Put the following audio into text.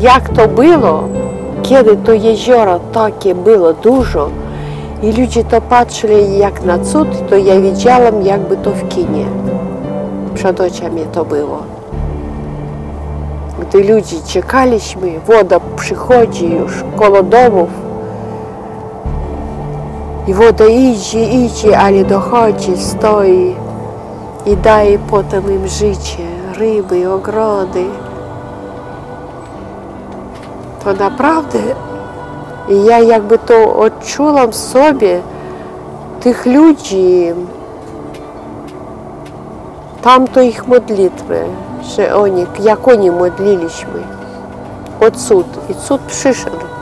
jak to było, kiedy to jezioro takie było dużo i ludzie to patrzyli jak na cud, to ja widziałam jakby to w kinie. Przed oczami to było. Gdy ludzie czekaliśmy, woda przychodzi już koło domów i woda idzie, idzie, ale dochodzi, stoi i daje potem im życie, ryby, ogrody. To naprawdę i ja jakby to odczułam w sobie tych ludzi, tamto ich modlitwy, że oni, jak oni modliliśmy, o cud. I cud przyszedł.